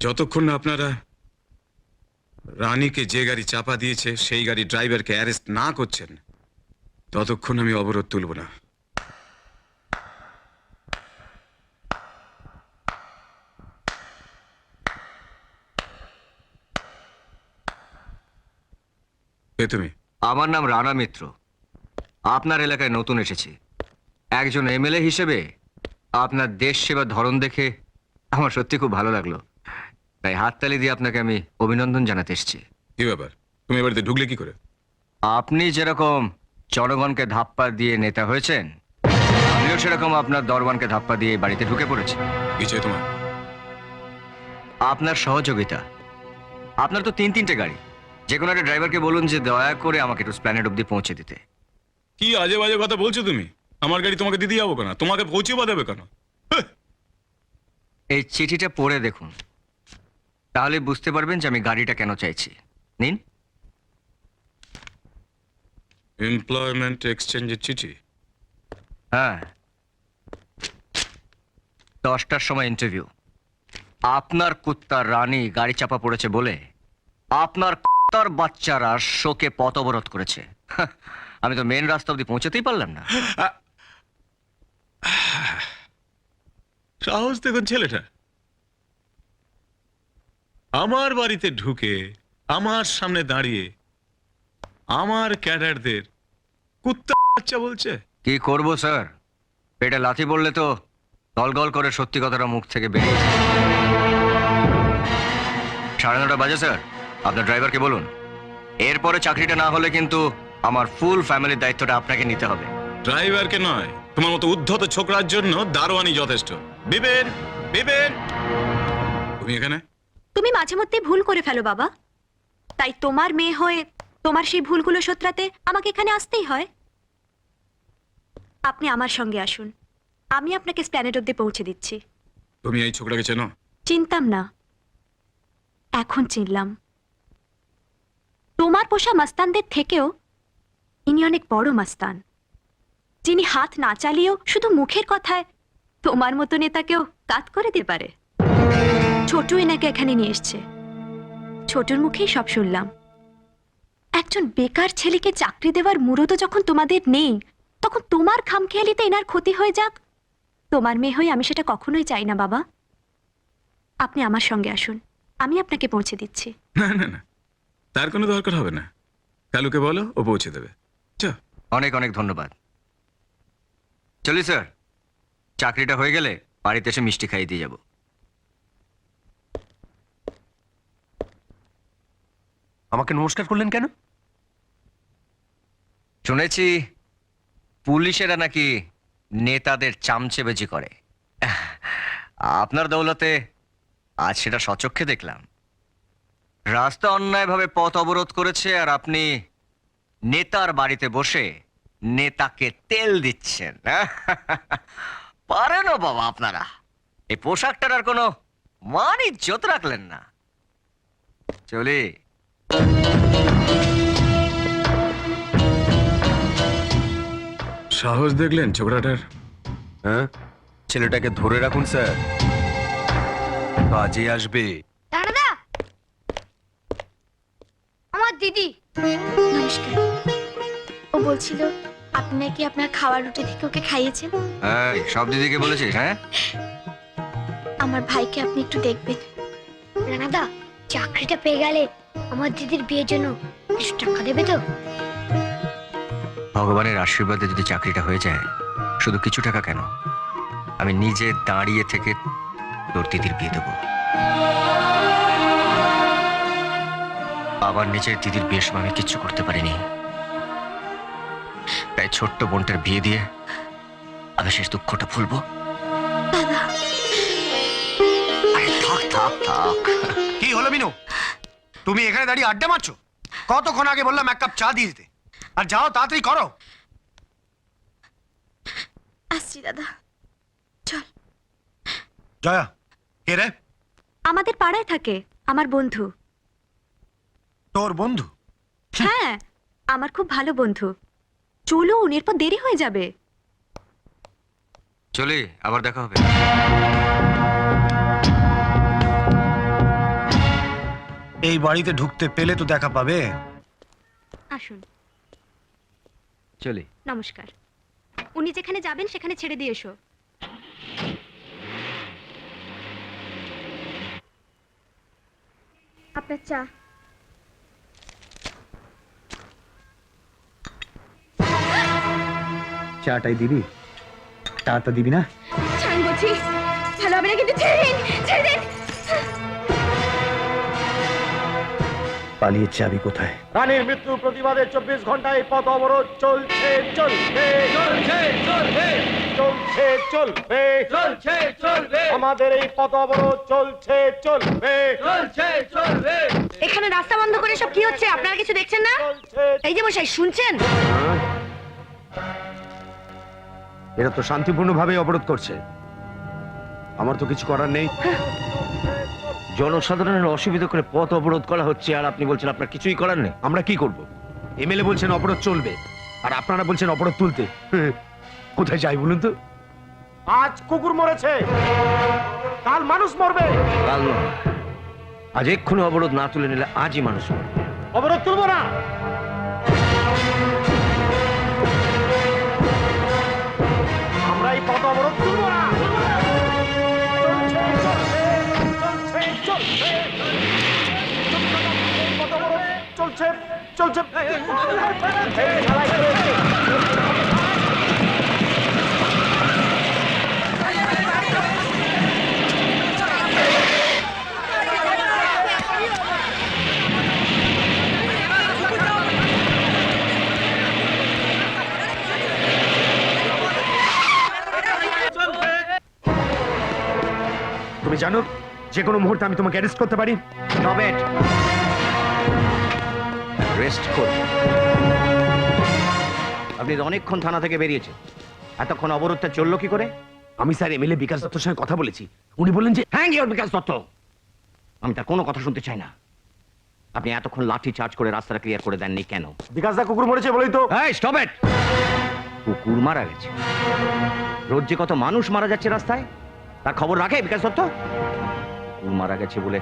যতক্ষণ না আপনারা রানীকে যে গাড়ি চাপা দিয়েছে, সেই গাড়ি ড্রাইভারকে অ্যারেস্ট না করছেন, ততক্ষণ আমি অবরোধ তুলব না। তুমি? আমার নাম রানা মিত্র। আপনার এলাকায় নতুন এসেছি। একজন এমএলএ হিসেবে আপনার দেশ সেবার ধরন দেখে আমার সত্যি খুব ভালো লাগল। তাই হাততালি দিয়ে আপনাকে আমি অভিনন্দন জানাতে এসেছি। কি ব্যাপার? তুমি এ ঢুকলে কি করে? আপনি যেরকম জনগণকে ধাপ্পা দিয়ে নেতা হয়েছেন আমিও সেরকম আপনার দরবানকে ধাপ্পা দিয়ে বাড়িতে ঢুকে পড়েছি। কি চাই তোমার? আপনার সহযোগিতা। আপনার তো তিন তিনটে গাড়ি। যে কোনো একটা ড্রাইভারকে বলুন যে দয়া করে আমাকে একটু প্ল্যানেট অব্দি পৌঁছে দিতে। কি আজে বাজে কথা বলছো তুমি? আমার গাড়ি তোমাকে দিতে যাব কেন? তোমাকে পৌঁছে বা দেবে কেন? এই চিঠিটা পড়ে দেখুন। তাহলে বুঝতে পারবেন যে আমি গাড়িটা কেন চাইছি। নিন। এমপ্লয়মেন্ট এক্সচেঞ্জের চিঠি। হ্যাঁ। দশটার সময় ইন্টারভিউ আপনার কুত্তার রানী গাড়ি চাপা পড়েছে বলে আপনার কুত্তার বাচ্চারা শোকে পথ অবরোধ করেছে। আমি তো মেন রাস্তা অব্দি পৌঁছাতেই পারলাম না। সাহস দেখুন ছেলেটা। আমার বাড়িতে ঢুকে আমার সামনে দাঁড়িয়ে আমার ক্যাডারদের কুত্তা বাচ্চা বলছে। কি করব স্যার? পেটে লাথি বললে তো গল করে সত্যি কথাটা মুখ থেকে বেরিয়ে সাড়ে নটা বাজে স্যার। আপনার ড্রাইভারকে বলুন। এরপরে চাকরিটা না হলে কিন্তু আমার ফুল ফ্যামিলির দায়িত্বটা আপনাকে নিতে হবে। ড্রাইভারকে নয় তোমার মতো উদ্ধত ছোকরার জন্য দারোয়ানি যথেষ্ট। বিবেন বিবেন তুমি এখানে? তুমি মাঝে মধ্যে ভুল করে ফেলো বাবা। তাই তোমার মেয়ে হয়ে তোমার সেই ভুলগুলো শোধরাতে আমাকে এখানে আসতেই হয়। আপনি আমার সঙ্গে আসুন। আমি আপনাকে স্প্ল্যানেট অব্দি পৌঁছে দিচ্ছি। তুমি এই ছোকরাকে চেনো? চিনতাম না। এখন চিনলাম। তোমার পোষা মাস্তানদের থেকেও ইনি অনেক বড় মাস্তান। যিনি হাত না চালিয়েও শুধু মুখের কথায় তোমার মতো নেতাকেও কাত করে দিতে পারে। ছোটু এনাকে এখানে নিয়ে এসছে। ছোটুর মুখেই সব শুনলাম। একজন বেকার ছেলেকে চাকরি দেওয়ার মুরত যখন তোমাদের নেই তখন তোমার খামখেয়ালিতে এনার ক্ষতি হয়ে যাক? তোমার মেয়ে হয়ে আমি সেটা কখনোই চাই না বাবা। আপনি আমার সঙ্গে আসুন। আমি আপনাকে পৌঁছে দিচ্ছি। না না না। তার কোনো দরকার হবে না। কালুকে বলো ও পৌঁছে দেবে। অনেক অনেক ধন্যবাদ। চলি স্যার। চাকরিটা হয়ে গেলে বাড়িতে এসে মিষ্টি খাইয়ে দিয়ে যাব। আমাকে নমস্কার করলেন কেন? শুনেছি পুলিশেরা নাকি নেতাদের চামচে চামচেবেজি করে। আপনার দৌলতে আজ সেটা সচক্ষে দেখলাম। রাস্তা অন্যায়ভাবে পথ অবরোধ করেছে আর আপনি নেতার বাড়িতে বসে নেতাকে তেল দিচ্ছেন। পারেন বাবা আপনারা। এই পোশাকটার আর কোনো মান ইজ্জত রাখলেন না। চলি। সাহস দেখলেন ছোকরাটার? হ্যাঁ? ছেলেটাকে ধরে রাখুন স্যার। কাজে আসবে। দাদা আমার দিদি। নমস্কার। ও বলছিল আপনি নাকি আপনার খাওয়ার রুটি থেকে ওকে খাইয়েছেন? এই, সব দিদিকে বলেছিস হ্যাঁ? আমার ভাইকে আপনি একটু দেখবেন। রানাদা চাকরিটা পেয়ে গেলে আমার দিদির বিয়ের জন্য কিছু টাকা দেবে তো? ভগবানের আশীর্বাদে যদি চাকরিটা হয়ে যায় শুধু কিছু টাকা কেন? আমি নিজে দাঁড়িয়ে থেকে তোর দিদির বিয়ে দেবো। আবার নিজের দিদির বিয়ের সময় আমি কিচ্ছু করতে পারিনি। তাই ছোট্ট বোনটার বিয়ে দিয়ে আমি শেষ দুঃখটা ভুলবো। দাদা আরে থাক থাক থাক। হলো মিনু? তুমি এখানে দাঁড়িয়ে আড্ডা মারছো? কতক্ষণ আগে বললাম এক কাপ চা দিয়ে দিতে। আর যাও তাড়াতাড়ি করো। আসছি দাদা। চল। জয়া কে রে? আমাদের পাড়ায় থাকে আমার বন্ধু। তোর বন্ধু? হ্যাঁ আমার খুব ভালো বন্ধু। চলুন এরপর দেরি হয়ে যাবে। চলি আবার দেখা হবে। এই বাড়িতে ঢুকতে পেলে তো দেখা পাবে। আসুন। চলি। নমস্কার। উনি যেখানে যাবেন সেখানে ছেড়ে দিয়ে এসো। আপনার চা। চাটাই দিবি? চাটা দিবি না? পালিয়ে যাবি কোথায়? রানীর মৃত্যু প্রতিবাদে চব্বিশ ঘন্টায় পথ অবরোধ চলছে চলবে চলছে চলবে চলছে চলবে। চলছে চলবে। আমাদের এই পথ অবরোধ চলছে চলবে। চলছে চলবে। এখানে রাস্তা বন্ধ করে সব কি হচ্ছে? আপনারা কিছু দেখছেন না? চলছে। এই যে মশাই শুনছেন? এরা তো শান্তিপূর্ণভাবে অবরোধ করছে। আমার তো কিছু করার নেই। জনসাধারণের অসুবিধা করে পথ অবরোধ করা হচ্ছে আর আপনি বলছেন আপনার কিছুই করার নেই। আমরা কি করব? এমএলএ বলছেন অবরোধ চলবে আর আপনারা বলছেন অবরোধ তুলতে। কোথায় যাই বলুন তো? আজ কুকুর মরেছে কাল মানুষ মরবে। কাল নয়। আজ এক্ষুনি অবরোধ না তুলে নিলে আজই মানুষ মরবে। অবরোধ তুলবো না। আমরা এই পথ অবরোধ তুলবো না। চলছে চলছে। তুমি জানো যে কোনো মুহূর্তে আমি তোমাকে অ্যারেস্ট করতে পারি। রবেট রেস্ট করুন আপনি অনেকক্ষণ থানা থেকে বেরিয়েছেন। এতক্ষণ অবরোধটা চলল কি করে? আমি স্যার এমএলএ বিকাশ দত্তর সঙ্গে কথা বলেছি। উনি বললেন যে হ্যাঁ গিয়ে বিকাশ দত্ত! আমি তার কোনো কথা শুনতে চাই না। আপনি এতক্ষণ লাঠি চার্জ করে রাস্তাটা ক্লিয়ার করে দেননি কেন? বিকাশ দা কুকুর মরেছে বলেই তো। এই স্টপ ইট কুকুর মারা গেছে। রোজ যে কত মানুষ মারা যাচ্ছে রাস্তায় তার খবর রাখে বিকাশ দত্ত? কুকুর মারা গেছে বলে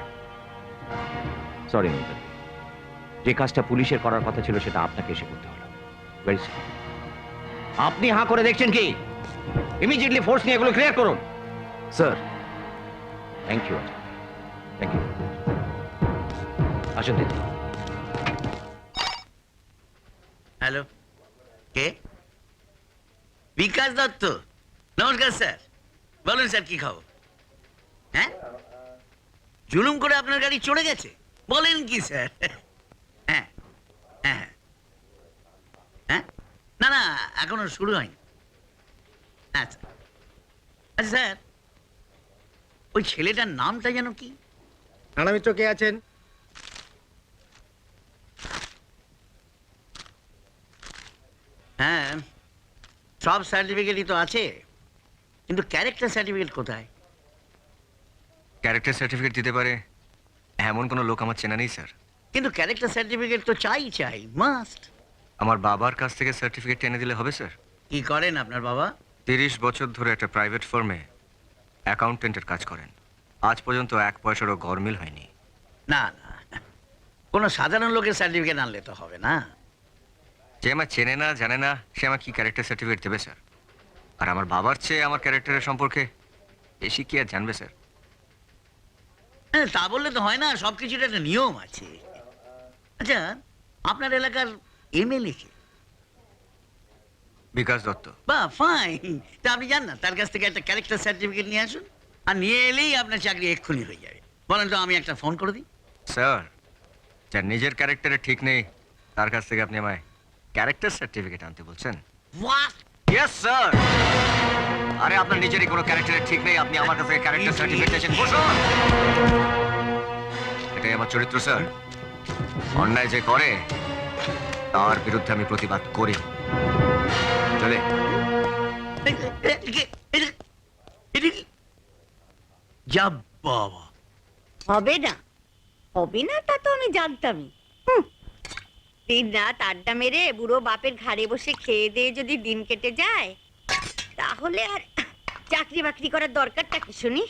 সরি যে কাজটা পুলিশের করার কথা ছিল সেটা আপনাকে এসে করতে হলো। আপনি হাঁ করে দেখছেন কি? ইমিডিয়েটলি ফোর্স নিয়ে এগুলো ক্লিয়ার করুন। Sir thank you thank you আসুন দিদি হ্যালো কে? বিকাশ দত্ত। নমস্কার, স্যার। বলুন, স্যার, কি খবর? হ্যাঁ? জুলুম করে আপনার গাড়ি চড়ে গেছে। বলেন কি স্যার? হ্যাঁ হ্যাঁ হ্যাঁ। না না এখনও শুরু হয়নি। আচ্ছা আচ্ছা স্যার ওই ছেলেটার নামটা যেন কি? রানা মিত্র কে আছেন? হ্যাঁ সব সার্টিফিকেটই তো আছে কিন্তু ক্যারেক্টার সার্টিফিকেট কোথায়? ক্যারেক্টার সার্টিফিকেট দিতে পারে। এমন কোনো লোক আমার চেনা নেই স্যার। কিন্তু ক্যারেক্টার সার্টিফিকেট তো চাই চাই মাস্ট আমার বাবার কাছ থেকে সার্টিফিকেট এনে দিলে হবে স্যার। কি করেন আপনার বাবা? তিরিশ বছর ধরে একটা প্রাইভেট ফার্মে অ্যাকাউন্টেন্টের কাজ করেন। আজ পর্যন্ত এক পয়সারও গরমিল হয়নি। না না কোনো সাধারণ লোকের সার্টিফিকেট আনলে তো হবে না। যে আমার চেনে না জানে না সে আমার কি ক্যারেক্টার সার্টিফিকেট দেবে স্যার? আর আমার বাবার চেয়ে আমার ক্যারেক্টারের সম্পর্কে বেশি কি আর জানবে স্যার? হ্যাঁ, তা বললে তো হয় না সব কিছুর একটা নিয়ম আছে। আচ্ছা আপনার এলাকার এমএলএ কে? বিকাশ দত্ত। বা ফাইন তা আপনি যান না তার কাছ থেকে একটা ক্যারেক্টার সার্টিফিকেট নিয়ে আসুন আর নিয়ে এলেই আপনার চাকরি এক্ষুনি হয়ে যাবে। বলেন তো আমি একটা ফোন করে দিই। স্যার যার নিজের ক্যারেক্টারে ঠিক নেই তার কাছ থেকে আপনি আমায় ক্যারেক্টার সার্টিফিকেট আনতে বলছেন। বাহ ইয়েস স্যার আরে আপনার নিজেরই কোনো ক্যারেক্টারে ঠিক নেই। আপনি আমার কাছে ক্যারেক্টার সার্টিফিকেট চাইছেন বসুন। এটাই আমার চরিত্র স্যার অন্যায় যে করে তার বিরুদ্ধে আমি প্রতিবাদ করি। চলে। যা বাবা। হবে না। হবে না তা তো আমি জানতামই। হুঁ। দিন রাত আড্ডা মেরে বুড়ো বাপের ঘাড়ে বসে খেয়ে দিয়ে যদি দিন কেটে যায় তাহলে আর চাকরি বাকরি করার দরকারটা কি শুনি?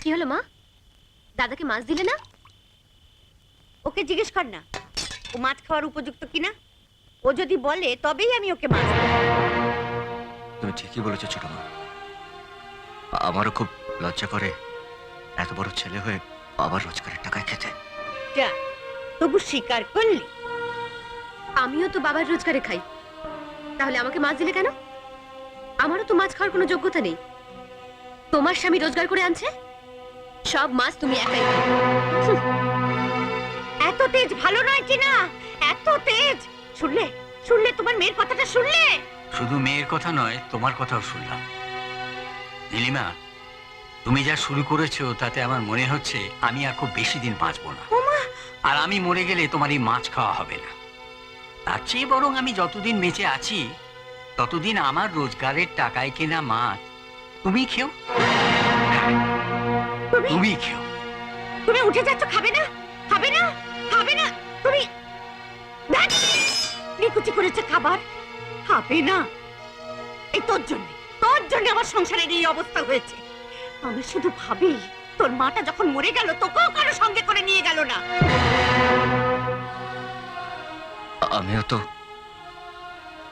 কি হলো মা? দাদাকে মাছ দিলে না? ওকে জিজ্ঞেস কর না। ও মাছ খাওয়ার উপযুক্ত কিনা? ও যদি বলে তবেই আমি ওকে মাছ দেব। তুমি ঠিকই বলেছ ছোট মা। আমারও খুব লজ্জা করে এত বড় ছেলে হয়ে বাবার রোজগারের টাকায় খেতে। যা তবু স্বীকার করলি। আমিও তো বাবার রোজগারে খাই। তাহলে আমাকে মাছ দিলে কেন? আমারও তো মাছ খাওয়ার কোনো যোগ্যতা নেই। তোমার স্বামী রোজগার করে আনছে? সব মাছ তুমি একাই এত তেজ ভালো নয় কি না এত তেজ। শুনলে শুনলে তোমার মেয়ের কথাটা শুনলে? শুধু মেয়ের কথা নয় তোমার কথাও শুনলাম। নীলিমা তুমি যা শুরু করেছ তাতে আমার মনে হচ্ছে আমি আর খুব বেশি দিন বাঁচবো না। আর আমি মরে গেলে তোমার এই মাছ খাওয়া হবে না। তার চেয়ে বরং আমি যতদিন বেঁচে আছি ততদিন আমার রোজগারের টাকায় কেনা মাছ তুমি খেও। তুমি? খেও। তুমি উঠে যাচ্ছ খাবে না? খাবে না? খাবে না? তুমি! নিকুচি করেছে খাবার। খাবে না? এই তোর জন্য তোর জন্য আমার সংসারের এই অবস্থা হয়েছে। আমি শুধু ভাবি তোর মাটা যখন মরে গেল তোকেও কারও সঙ্গে করে নিয়ে গেল না। আমিও তো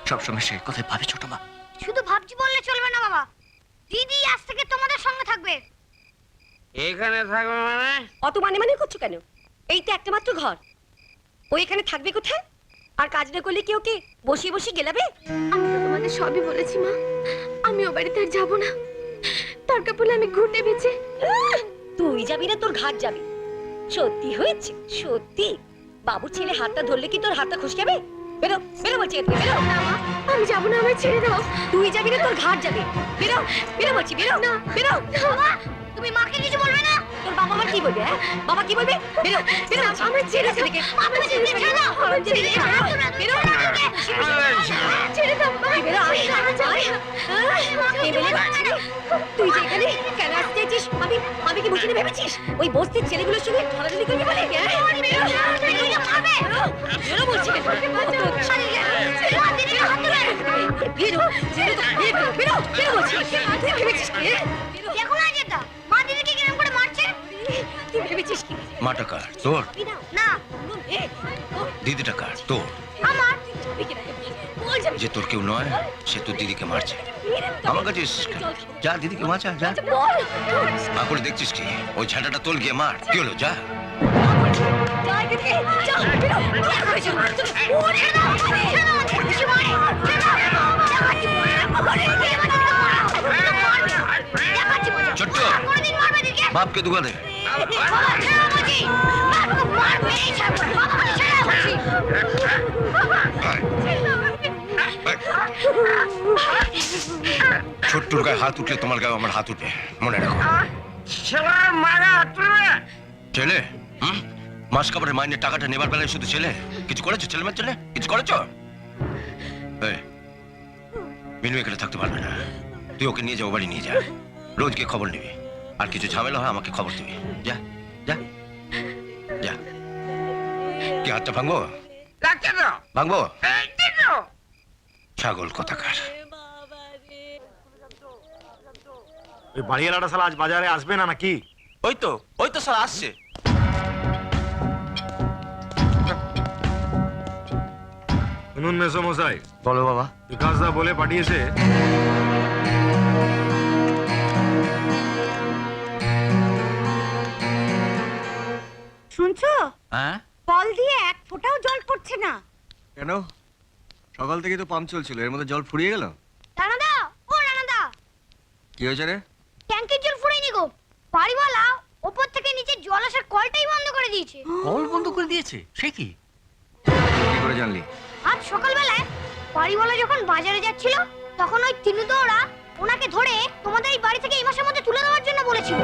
সবসময় সেই কথাই ভাবি ছোট মা। শুধু ভাবছি বললে চলবে না বাবা। দিদি আজ থেকে তোমাদের সঙ্গে থাকবে। এখানে থাকবে মানে? অত মানে মানে করছ কেন? এই তো একটা মাত্র ঘর। ও এখানে থাকবে কোথায়? আর কাজ না করলে কেউ কি বসিয়ে বসিয়ে গেলাবে? আমি তো তোমাদের সবই বলেছি মা। আমি ও বাড়িতে আর যাব না। দরকার পড়লে আমি ঘুরতে বেঁচে তুই যাবি না তোর ঘাট যাবি। সত্যি হয়েছে সত্যি। বাবুর ছেলে হাতটা ধরলে কি তোর হাতটা খুশকাবে বেরো বেরো বলছি বেরো। না মা আমি যাব না আমার ছেড়ে দাও। তুই যাবি না তোর ঘাট যাবে। বেরো বেরো বলছি বেরো। না বেরো। বাবা তুমি মাকে কিছু বলবে না তোর বাবা আমার কি বলবে হ্যাঁ বাবা কি বলবে বেরো বেরো। আমায় ছেড়ে এদিকে। আমায় ছেড়ে ছেড়ে দাও বেরো ছেড়ে দাও মা বেরো তুই যে এখানে কেন আসতে চাইছিস আমি আমি কি বুঝিনি ভেবেছিস ওই বস্তির ছেলেগুলোর সঙ্গে ঢলাঢলি করবি বলে হ্যাঁ? বেরো, বেরো, বেরো, বেরো বলছি বেরো, বেরো, বেরো, বেরো, বেরো, বেরো বলছি। দেখো না যেটা মাটা কার তোর। না দিদিটা কার তোর। আমার না? যে তোর কেউ নয় সে তোর দিদিকে মারছে। আমার কাছে যা দিদিকে মারছা যা মা করে দেখছিস কি? ওই ঝাঁটাটা তোল গিয়ে মার। কি হলো? যা। না, না। ছোট্ট। বাপকে দুগা দে ছোট্টুর গায়ে হাত উঠলে তোমার গায়ে আমার হাত উঠবে মনে রাখো। ছেলে? হুম? মাস কাপড়ের মাইনের টাকাটা নেবার বেলায় শুধু ছেলে? কিছু করেছ ছেলে মেয়ের ছেলে? কিছু করেছ? মিনু এখানে থাকতে পারবে না। তুই ওকে নিয়ে যা ও বাড়ি নিয়ে যা। রোজ গিয়ে খবর নিবি। আর কিছু ঝামেলা হয় আমাকে খবর দিবি। যা যা। যা। কি হাতটা ভাঙবো? ভাঙবো? ছাগল কথাকার? ওই বাড়িওয়ালাটা শালা আজ বাজারে আসবে না নাকি? ওই তো ওই তো স্যার আসছে। শুনুন মেসমশাই বলো বাবা। বিকাশদা বলে পাঠিয়েছে। হ্যাঁ? কল দিয়ে এক ফোঁটাও জল পড়ছে না। কেন? সকাল থেকে তো পাম্প চলছিল এর মধ্যে জল ফুরিয়ে গেল? রানাদা ও রানাদা কি হয়েছে রে? ট্যাঙ্কের জল ফুরায়নি গো। বাড়িওয়ালা ওপর থেকে নিচে জল আসার কলটাই বন্ধ করে দিয়েছে। কল বন্ধ করে দিয়েছে? সে কি? কি করে জানলি? আজ সকালবেলায় বাড়িওয়ালা যখন বাজারে যাচ্ছিল তখন ওই তিনুদোরা ওনাকে ধরে তোমাদের এই বাড়ি থেকে এই মাসের মধ্যে তুলে দেওয়ার জন্য বলেছিল।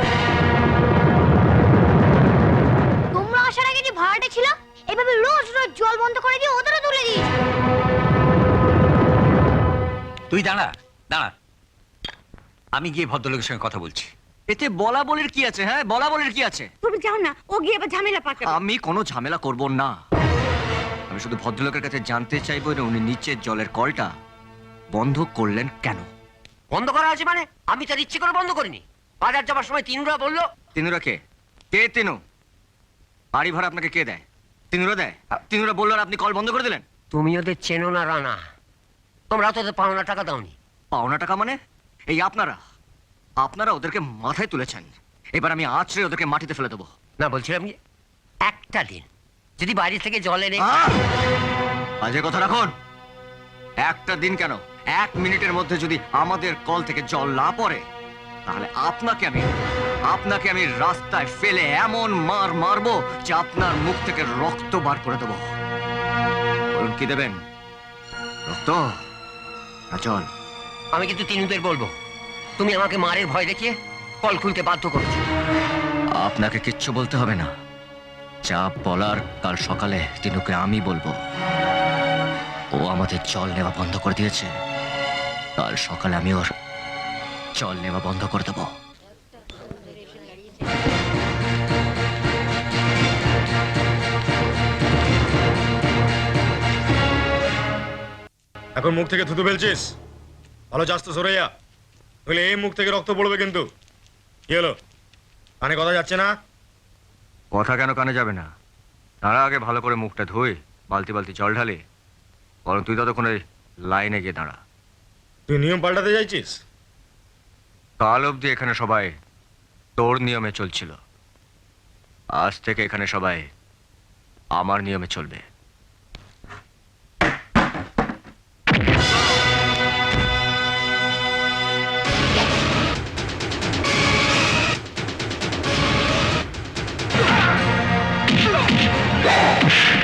যে ভাড়াটা ছিল এভাবে রোজ রোজ জল বন্ধ করে দিয়ে ওদেরও তুলে দিয়েছে। তুই দাঁড়া দাঁড়া। আমি গিয়ে ভদ্রলোকের সঙ্গে কথা বলছি। এতে বলা বলের কি আছে হ্যাঁ? বলা বলের কি আছে? তুমি যাও না ও গিয়ে আবার ঝামেলা পাকাবে। আমি কোনো ঝামেলা করব না। আমি শুধু ভদ্রলোকের কাছে জানতে চাইব যে উনি নিচের জলের কলটা বন্ধ করলেন কেন? বন্ধ করা আছে মানে? আমি তার ইচ্ছে করে বন্ধ করিনি। বাজার যাবার সময় তিনরা বলল তিনুরা কে? কে তিনু? বাড়ি ভাড়া আপনাকে কে দেয়? তিনুরা দেয়? তিনুরা বলল আর আপনি কল বন্ধ করে দিলেন? তুমি ওদের চেনো না রানা। তোমরা তো ওদের পাওনা টাকা দাওনি। পাওনা টাকা মানে? এই আপনারা আপনারা ওদেরকে মাথায় তুলেছেন। এবার আমি আছড়ে ওদেরকে মাটিতে ফেলে দেবো। না বলছিলাম একটা দিন। যদি বাইরে থেকে জল এনে! বাজে কথা রাখুন। একটা দিন কেন? এক মিনিটের মধ্যে যদি আমাদের কল থেকে জল না পড়ে তাহলে আপনাকে আমি আপনাকে আমি রাস্তায় ফেলে এমন মার মারবো যে আপনার মুখ থেকে রক্ত বার করে দেবো। বলুন কি দেবেন? রক্ত? না জল আমি কিন্তু তিনুদের বলব। তুমি আমাকে মারের ভয় দেখিয়ে কল খুলতে বাধ্য করেছ। আপনাকে কিচ্ছু বলতে হবে না। যা বলার কাল সকালে তিনুকে আমি বলব। ও আমাদের জল নেওয়া বন্ধ করে দিয়েছে। কাল সকালে আমি ওর জল নেওয়া বন্ধ করে দেবো। এখন মুখ থেকে থুতু ফেলছিস? ভালো যাস তো সরাইয়া। তাহলে এই মুখ থেকে রক্ত পড়বে কিন্তু। কি হলো? কানে কথা যাচ্ছে না? কথা কেন কানে যাবে না? দাঁড়া আগে ভালো করে মুখটা ধুই বালতি বালতি জল ঢালি বরং তুই ততক্ষণ ওই লাইনে গিয়ে দাঁড়া। তুই নিয়ম পাল্টাতে চাইছিস? কাল অবধি এখানে সবাই তোর নিয়মে চলছিল। আজ থেকে এখানে সবাই আমার নিয়মে চলবে। you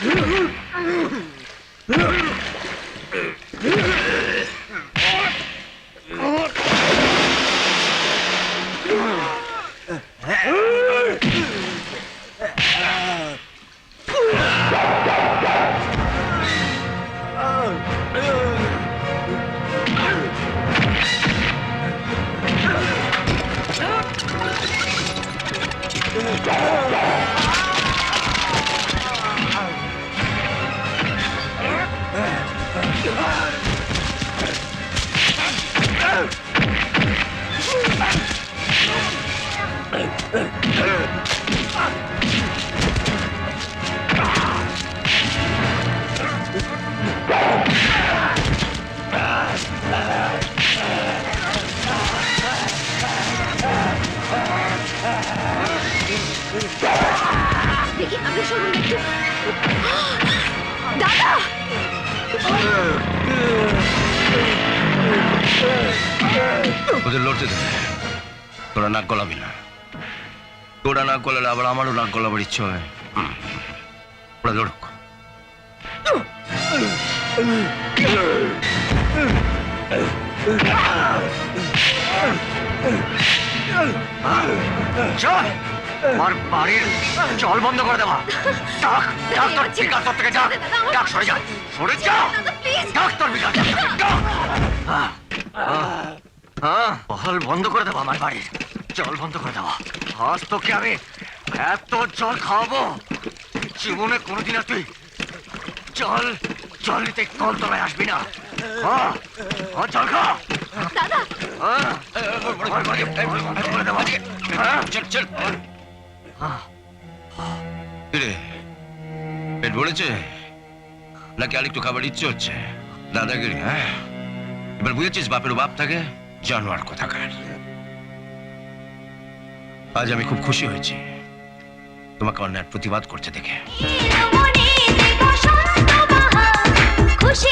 দেখি আপনি শুনুন একটু দাদা ওদের লড়তে দে তোরা নাক গলাবি না তোরা নাক গলালে আবার আমারও নাক গলাবার ইচ্ছে হয় হুম। ওরা লড়ুক চল আমার বাড়ির জল বন্ধ করে দেওয়া ডাক ডাক তোর বিকাশ তোর থেকে ডাক ডাক সরে যা সরে যা ডাক তোর বিকাশ ডাক হ্যাঁ, বন্ধ করে দেবো আমার বাড়ির। জল বন্ধ করে দেওয়া আজ তোকে আমি এত জল খাওয়াবো জীবনে কোনোদিন আর তুই জল জল নিতে কল তলায় আসবি না। জল খা। দাদা! হ্যাঁ, হ্যাঁ, পেট ভরেছে? নাকি আরেকটু খাবার ইচ্ছে হচ্ছে? দাদাগিরি হ্যাঁ? এবার বুঝেছিস বাপের বাপ থাকে? জানোয়ার কোথাকার। আজ আমি খুব খুশি হয়েছি। তোমাকে অন্যায় প্রতিবাদ করতে দেখে। খুশি